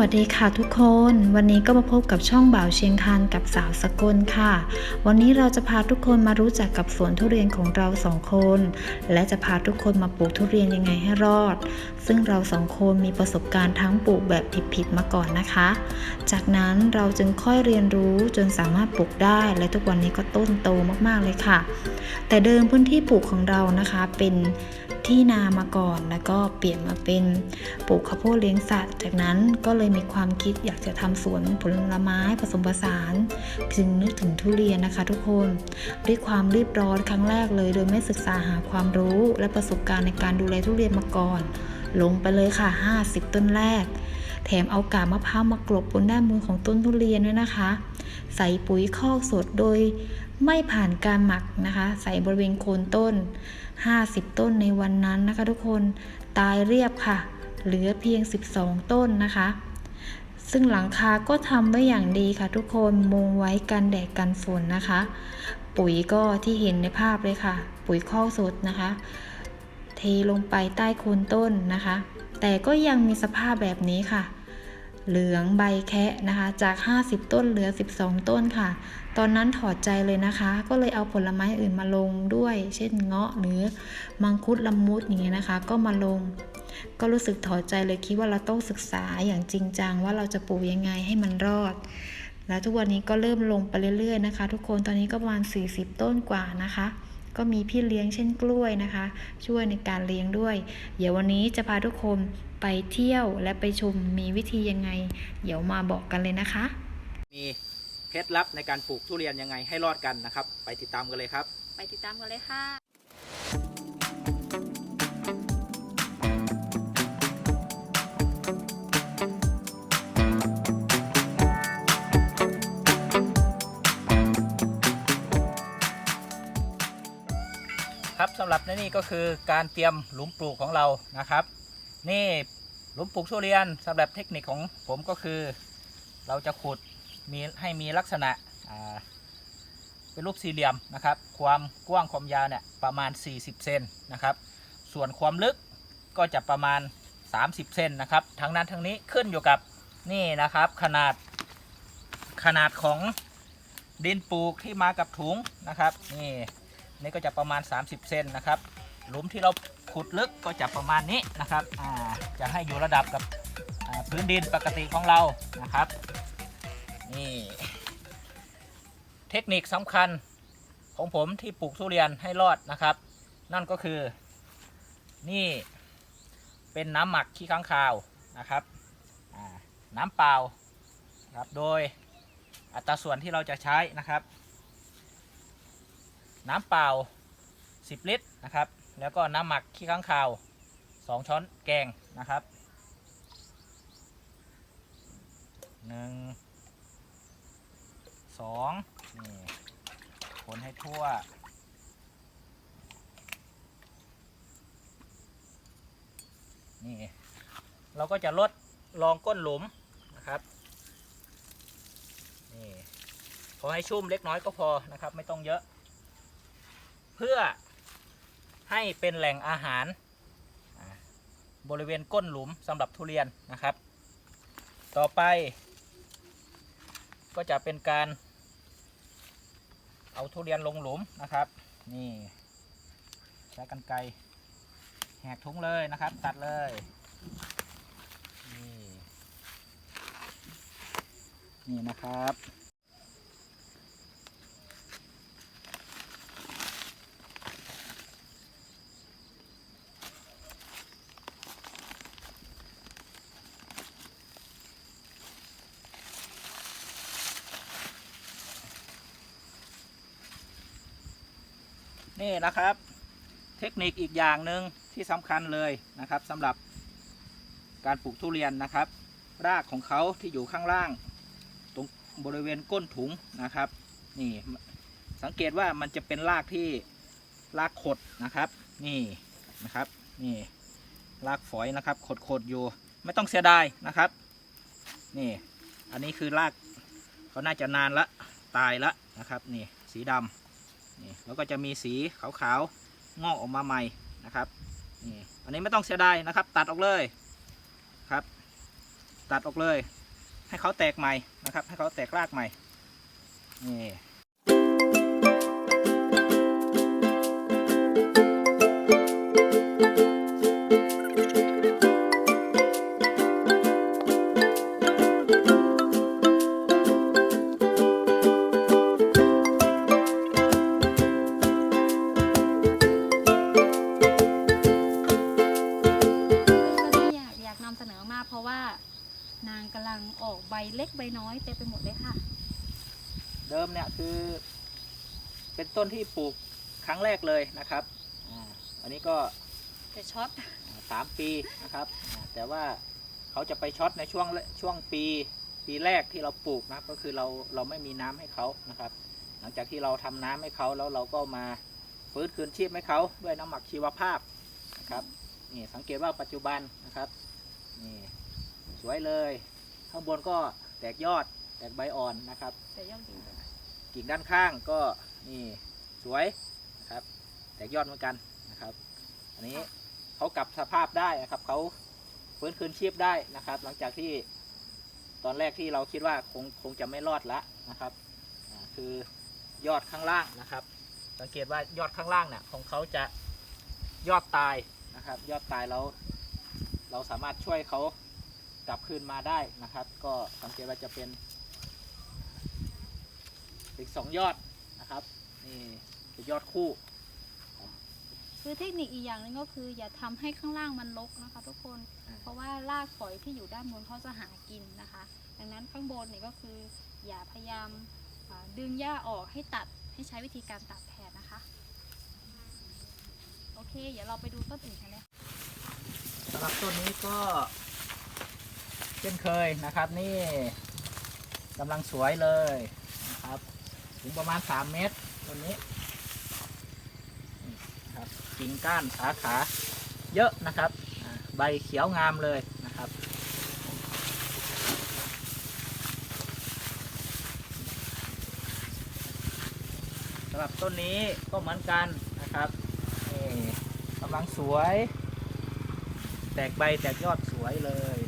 วัสดีค่ะทุกคน วันนี้ก็มาพบกับช่องบ่าวเชียงคานกับสาวสกลค่ะ วันนี้เราจะพาทุกคนมารู้จักกับสวนทุเรียนของเราสองคน และจะพาทุกคนมาปลูกทุเรียนยังไงให้รอด ซึ่งเราสองคนมีประสบการณ์ทั้งปลูกแบบผิดๆมาก่อนนะคะ จากนั้นเราจึงค่อยเรียนรู้จนสามารถปลูกได้ และทุกวันนี้ก็ต้นโตมากๆเลยค่ะ แต่เดิมพื้นที่ปลูกของเรานะคะเป็นที่นามาก่อนแล้วก็เปลี่ยนมาเป็นปลูกข้าวโพดเลี้ยงสัตว์ จากนั้นก็เลยมีความคิดอยากจะทำสวนผลไม้ผสมผสานจึงนึกถึงทุเรียนนะคะ ทุกคน ด้วยความรีบร้อนครั้งแรกเลย โดยไม่ศึกษาหาความรู้และประสบการณ์ในการดูแลทุเรียนมาก่อน ลงไปเลยค่ะ 50 ต้นแรก แถมเอากาบมะพร้าวมากลบบนด้านบนของต้นทุเรียนด้วยนะคะ ใส่ปุ๋ยคอกสดโดยไม่ผ่านการหมักนะคะ ใส่บริเวณโคนต้น 50 ต้นในวันนั้นนะคะ ทุกคนตายเรียบค่ะ เหลือเพียง 12 ต้นนะคะ ซึ่งหลังคาก็ทำไว้อย่างดีค่ะทุกคนมุงไว้กันแดดกันฝนนะคะ ปุ๋ยก็ที่เห็นในภาพเลยค่ะ ปุ๋ยคอกสดนะคะ เทลงไปใต้โคนต้นนะคะ แต่ก็ยังมีสภาพแบบนี้ค่ะ เหลืองใบแคะนะคะ จาก 50 ต้นเหลือ 12 ต้นค่ะ ตอนนั้นถอดใจเลยนะคะ ก็เลยเอาผลไม้อื่นมาลงด้วย เช่นเงาะหรือมังคุดละมุดอย่างเงี้ยนะคะ ก็มาลง ก็รู้สึกถอดใจเลยคิดว่าเราต้องศึกษาอย่างจริงจังว่าเราจะปลูกยังไงให้มันรอด แล้วทุกวันนี้ก็เริ่มลงไปเรื่อยๆนะคะ ทุกคนตอนนี้ก็ประมาณ 40 ต้นกว่านะคะ ก็มีพี่เลี้ยงเช่นกล้วยนะคะ ช่วยในการเลี้ยงด้วย เดี๋ยววันนี้จะพาทุกคนไปเที่ยวและไปชมมีวิธียังไง เดี๋ยวมาบอกกันเลยนะคะ มีเคล็ดลับในการปลูกทุเรียนยังไงให้รอดกันนะครับ ไปติดตามกันเลยครับ ไปติดตามกันเลยค่ะ ครับสำหรับในนี่ก็คือการเตรียมหลุมปลูกของเรานะครับ นี่หลุมปลูกทุเรียนสำหรับเทคนิคของผมก็คือ เราจะขุดมีให้มีลักษณะเป็นรูปสี่เหลี่ยมนะครับ ความกว้างความยาวเนี่ยประมาณ 40 เซนนะครับ ส่วนความลึกก็จะประมาณ 30 เซนนะครับ ทั้งนั้นทั้งนี้ขึ้นอยู่กับนี่นะครับขนาดขนาดของดินปลูกที่มากับถุงนะครับนี่ นี่ก็จะประมาณ 30 เซนนะครับ หลุมที่เราขุดลึกก็จะประมาณนี้นะครับจะให้อยู่ระดับกับพื้นดินปกติของเรานะครับ นี่ เทคนิคสำคัญของผมที่ปลูกทุเรียนให้รอดนะครับ นั่นก็คือ นี่เป็นน้ำหมักขี้ค้างคาวนะครับน้ำเปล่าครับโดยอัตราส่วนที่เราจะใช้นะครับ น้ำเปล่า 10 ลิตรนะครับ แล้วก็น้ำหมักขี้ข้างคาว 2 ช้อนแกงนะครับหนึ่งสองนี่คนให้ทั่วนี่เราก็จะลดรองก้นหลุมนะครับนี่พอให้ชุ่มเล็กน้อยก็พอนะครับ ไม่ต้องเยอะ เพื่อให้เป็นแหล่งอาหาร บริเวณก้นหลุมสำหรับทุเรียนนะครับ ต่อไป ก็จะเป็นการ เอาทุเรียนลงหลุมนะครับ นี่ใช้กันไกรแหกถุงเลยนะครับ ตัดเลยนี่นี่นะครับ นี่นะครับ เทคนิคอีกอย่างหนึ่งที่สำคัญเลยนะครับสำหรับการปลูกทุเรียนนะครับ รากของเขาที่อยู่ข้างล่าง ตรงบริเวณก้นถุงนะครับ นี่สังเกตว่ามันจะเป็นรากที่รากขดนะครับ นี่นะครับนี่รากฝอยนะครับขดขดๆอยู่ ไม่ต้องเสียดายนะครับ นี่ อันนี้คือรากเขาน่าจะนานละตายละนะครับ นี่สีดำ นี่แล้วก็จะมีสีขาวๆงอกออกมาใหม่นะครับนี่อันนี้ไม่ต้องเสียดายนะครับ ตัดออกเลยครับ ตัดออกเลย ให้เขาแตกใหม่นะครับ ให้เขาแตกรากใหม่นี่ เสนอมากเพราะว่านางกำลังออกใบเล็กใบน้อยเต็มไปหมดเลยค่ะ เดิมเนี่ยคือ เป็นต้นที่ปลูกครั้งแรกเลยนะครับอ่าอันนี้ก็แต่ช็อตสามปีนะครับอ่าแต่ว่าเขาจะไปช็อตในช่วงช่วงปีปีแรกที่เราปลูกนะครับก็คือเราเราไม่มีน้ำให้เขานะครับ หลังจากที่เราทำน้ำให้เขาแล้วเราก็มาฟื้นคืนชีพให้เขาด้วยน้ำหมักชีวภาพนะครับนี่สังเกตว่าปัจจุบันนะครับนี่ สวยเลย ข้างบนก็แตกยอดแตกใบอ่อนนะครับ แต่ยอดดีกิ่งด้านข้างก็นี่สวยนะครับ แตกยอดเหมือนกันนะครับ อันนี้เขากลับสภาพได้นะครับเขาฟื้นคืนชีพได้นะครับ หลังจากที่ตอนแรกที่เราคิดว่าคงคงจะไม่รอดละนะครับอ่าคือยอดข้างล่างนะครับ สังเกตว่ายอดข้างล่างเนี่ยของเขาจะยอดตายนะครับ ยอดตายแล้วเราสามารถช่วยเขา กลับคืนมาได้นะครับ ก็สังเกตว่าจะเป็น อีกสองยอดนะครับนี่คือยอดคู่ คือเทคนิคอีกอย่างหนึงก็คือ อย่าทำให้ข้างล่างมันรกนะคะ ทุกคน อ่า เพราะว่ารากฝอยที่อยู่ด้านบนเขาจะหากินนะคะ ดังนั้นข้างบนเนี่ยก็คือ อย่าพยายามอ่าดึงหญ้าออกให้ตัดให้ใช้วิธีการตัดแทนนะคะ โอเค เดี๋ยวเราไปดูต้นอื่นกันเลย สำหรับต้นนี้ก็เช่นเคยนะครับนี่กำลังสวยเลยนะครับถึงประมาณ 3 เมตรต้นนี้ครับกิ่งก้านสาขาเยอะนะครับ ใบเขียวงามเลยนะครับสำหรับต้นนี้ก็เหมือนกันนะครับนี่กำลังสวย แตกใบแตกยอดสวยเลย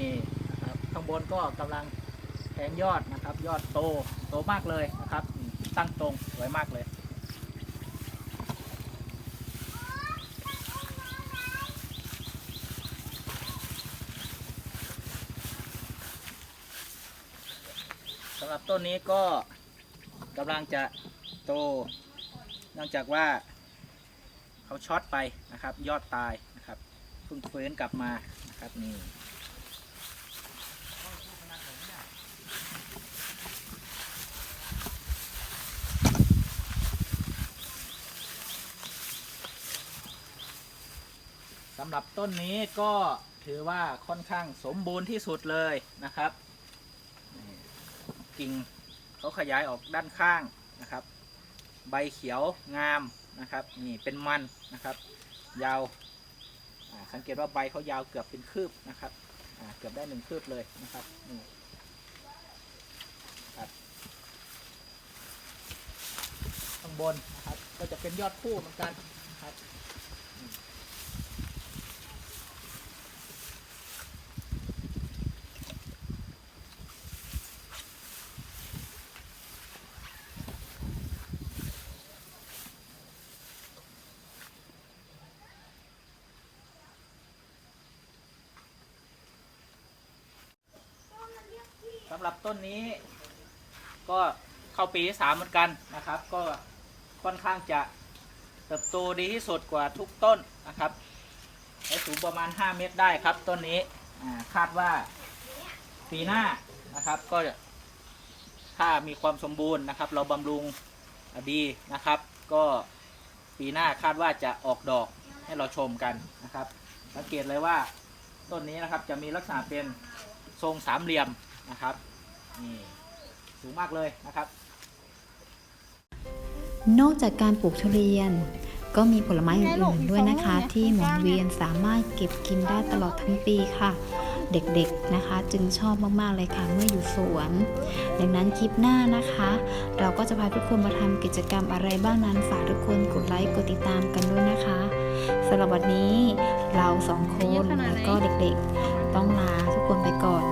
นี่ข้างบนก็กำลังแทงยอดนะครับ ยอดโตโตมากเลยนะครับ ตั้งตรงสวยมากเลยสำหรับต้นนี้ก็กำลังจะโตเนื่องจากว่าเขาช็อตไปนะครับ ยอดตายนะครับเพิ่งฟื้นกลับมานะครับนี่ำหรับต้นนี้ก็ถือว่าค่อนข้างสมบูรณ์ที่สุดเลยนะครับกิ่งเขาขยายออกด้านข้างนะครับ ใบเขียวงามนะครับนี่เป็นมันนะครับ ยาวสังเกตว่าใบเขายาวเกือบเป็นคืบนะครับเกือบได้หนึ่งคืบเลยนะครับนี่ครับข้างบนนะครับก็จะเป็นยอดคู่เหมือนกันนะครับอืมสำ หรับต้นนี้ ก็เข้าปีที่สามเหมือนกันนะครับ ก็ค่อนข้างจะเติบโตดีที่สุดกว่าทุกต้นนะครับและสูงประมาณ 5 เมตรได้ครับต้นนี้คาดว่าปีหน้านะครับ ก็ถ้ามีความสมบูรณ์นะครับ เราบำรุงดีนะครับ ก็ปีหน้าคาดว่าจะออกดอกให้เราชมกันนะครับ สังเกตเลยว่าต้นนี้นะครับจะมีลักษณะเป็นทรงสามเหลี่ยมนะครับ นี่สูงมากเลยนะครับ นอกจากการปลูกทุเรียน ก็มีผลไม้อื่นๆด้วยนะคะ ที่หมุนเวียนสามารถเก็บกินได้ตลอดทั้งปีค่ะ เด็กๆนะคะ จึงชอบมากๆเลยค่ะเมื่ออยู่สวน ดังนั้นคลิปหน้านะคะ เราก็จะพาทุกคนมาทำกิจกรรมอะไรบ้างนั้นฝากทุกคนกดไลค์กดติดตามกันด้วยนะคะสำหรับวันนี้เราสองคนแล้วก็เด็กๆ ต้องลาทุกคนไปก่อน